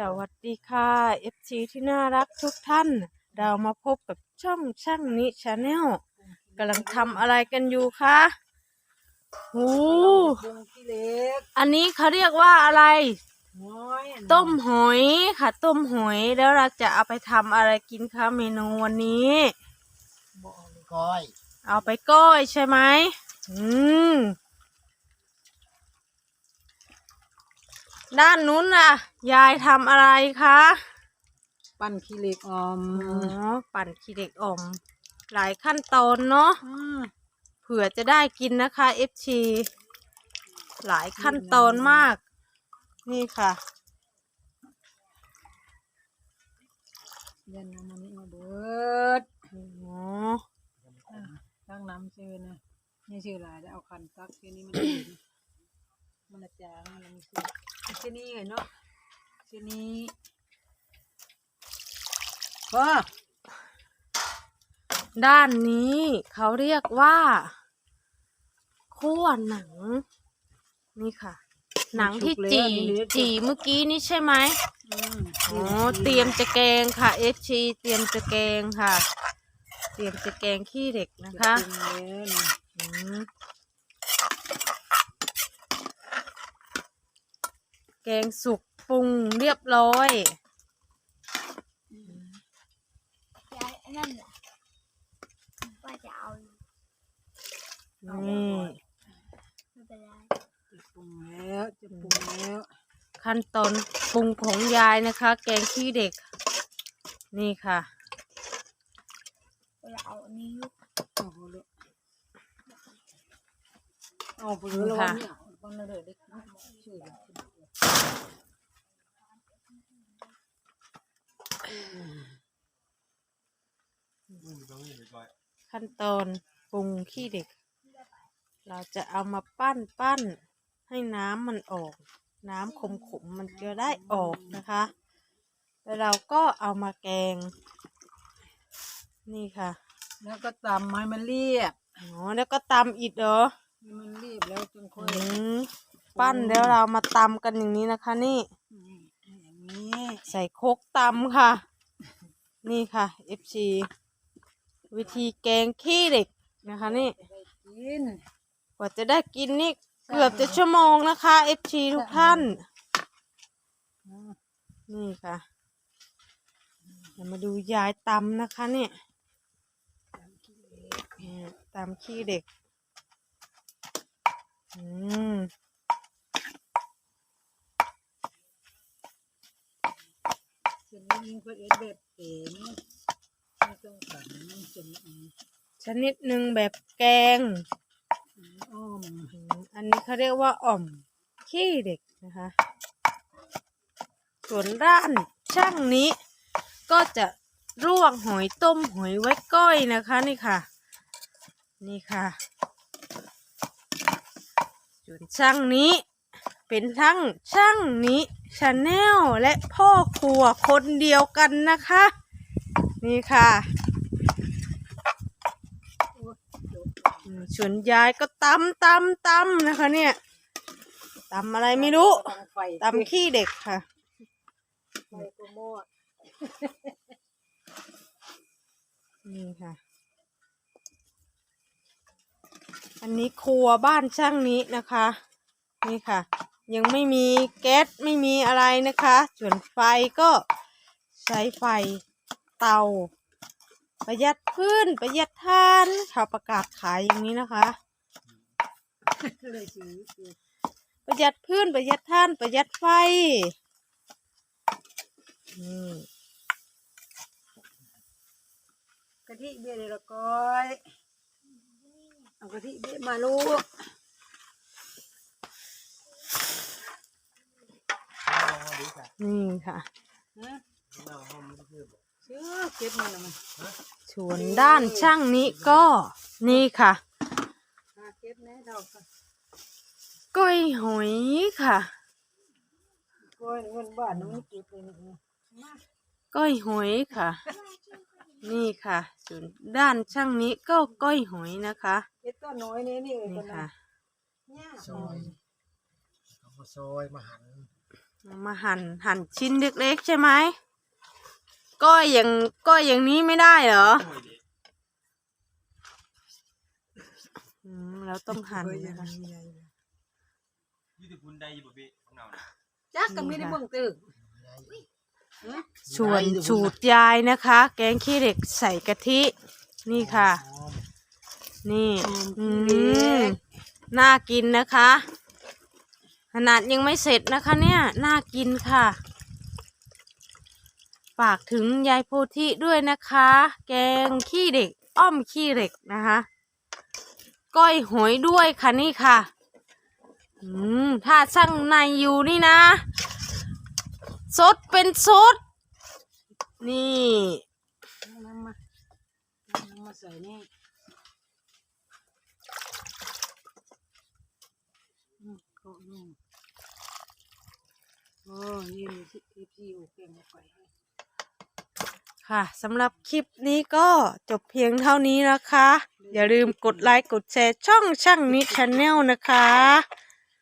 สวัสดีค่ะ FC ที่น่ารักทุกท่าน เรามาพบกับช่องช่างนิชาแนลกำลังทำอะไรกันอยู่คะโอ้บุงขี้เล็กอันนี้เขาเรียกว่าอะไร น้อยอันนั้นต้มหอยค่ะ ต้มหอยแล้วเราจะเอาไปทำอะไรกินคะเมนูวันนี้ บ่เอาเลยก้อยเอาไปก้อยใช่ไหมอืม ด้านนู้นน่ะ ยายทำอะไรคะปั้นขี้เหล็กออมอ๋อปั่นขี้เด็กอ่อม หลายขั้นตอนเนาะมเผื่อจะได้กินนะคะ FC หลายขั้นตอนมาก นี่ค่ะเยันน้ำมันนี่มาเบิดอ๋อตั้งน้ำชื่อนะนี่ชื่ออะไรจะเอาคันซักชื่อนี้มันดีนะมันละจางมันมีชื่อ ชื่อนี้ไงเนาะชื่อนี้ก็ด้านนี้เขาเรียกว่าขั้วหนัง นี่ค่ะ หนังที่จีจีเมื่อกี้นี่ใช่ไหมอืมอ๋อเตรียมจะแกงค่ะ FC เตรียมจะแกงค่ะ เตรียมจะแกงขี้เด็กนะคะ จริงเลยนะ อืม แกงสุกปรุงเรียบร้อยยายอันนั่นแหละว่าจะเอาอยู่นี่ไม่เป็นไรจะปรุงแล้วจะปรุงแล้ว ขั้นตอนปรุงของยายนะคะ แกงขี้เด็ก นี่ค่ะว่าจะเอาอันนี้อยู่โอ้โหเลยเอาไปเลยแล้ววันนี้เอาไปเลยเด็กชื่ออะไร ขั้นตอนปรุงขี้เด็ก เราจะเอามาปั้นปั้นให้น้ำมันออก น้ำขมขมมันจะได้ออกนะคะ แล้วเราก็เอามาแกง นี่ค่ะ แล้วก็ตำให้มันเรียบอ๋อแล้วก็ตำอีกเหรอมันเรียบแล้วจนค่อย ปั้นแล้วเรามาตำกันอย่างนี้นะคะนี่ ใส่โคกตำค่ะ นี่ค่ะ FC วิธีแกงขี้เด็กนะคะนี่กินกว่าจะได้กินนี่เกือบจะชั่วโมงนะคะ FC ทุกท่าน นี่ค่ะเดี๋ยวมาดูยายตำนะคะเนี่ยตำขี้เด็ก อืม เส้นนี้ ยิงเพื่อเอ็ดแบบเก๋นี่ไม่ต้องสั่นเส้นนี้ชนิดหนึ่งแบบแกง อ้อมอืมอันนี้เขาเรียกว่าอ่อม ขี้เด็กนะคะ ส่วนด้านช่างนี้ ก็จะลวกหอยต้มหอยไว้ก้อยนะคะนี่ค่ะ นี่ค่ะส่วนช่างนี้ เป็นทั้งช่างนี้ ชาแนลและพ่อครัวคนเดียวกันนะคะ นี่ค่ะอืมส่วนยายก็ตำตำตำนะคะ เนี่ยตำอะไรไม่รู้ไฟตำขี้เด็กค่ะไฟก็หมดนี่ค่ะ อันนี้ครัวบ้านช่างนี้นะคะ นี่ค่ะ ยังไม่มีแก๊สไม่มีอะไรนะคะ ส่วนไฟก็ใช้ไฟเตา ประหยัดพื้นประหยัดทานเขาประกาศขายอย่างนี้นะคะ ประหยัดพื้นประหยัดท่านประหยัดไฟกะทิเบี้ยเลยละก้อย เอากะทิเบี้ยมาลูก นี่ค่ะฮะซื้อเก็บมันละมันส่วนด้านช่างนี้ก็นี่ค่ะหาเก็บแน่ดอกค่ะก้อยหอยค่ะก้อยเงินบ้านน้องไม่เก็บเลยนี่ก้อยหอยค่ะ นี่ค่ะส่วนด้านช่างนี้ก็ก้อยหอยนะคะเก็บต้นน้อยนี่นี่เอ้ยนี่คนนั้ค่ะนเนี่ยซอยเอามาซอยมาหั่นเอา มาหั่นหั่นชิ้นเล็กๆใช่ไหมก้อยอย่างก้อยอย่างนี้ไม่ได้เหรออืมแล้วต้องหั่นเฮ้ยยันะงคะมีใหญ่เลยยูทูบคุณได้ยี่บ่เบ้ของเราน่ะจักก็ไม่ได้เบิ่งตึกส่วนสูตรยายนะคะ แกงขี้เหล็กใส่กะทิ นี่ค่ะ นี่อืมน่ากินนะคะ ขนาดยังไม่เสร็จนะคะเนี่ยน่ากินค่ะ ฝากถึงยายโพธิด้วยนะคะ แกงขี้เหล็ก อ้อมขี้เหล็กนะคะก้อยหอยด้วยค่ะนี่ค่ะอืมถ้าช่างในอยู่นี่นะสดเป็นสดนี่นมานมาใส่นี่อืมก็ อืมโอ้นี่มีที่พี่โอเคไม่ไปค่ะสำหรับคลิปนี้ก็จบเพียงเท่านี้นะคะ อย่าลืมกดไลค์กดแชร์ช่องช่างนิดชาแนลนะคะ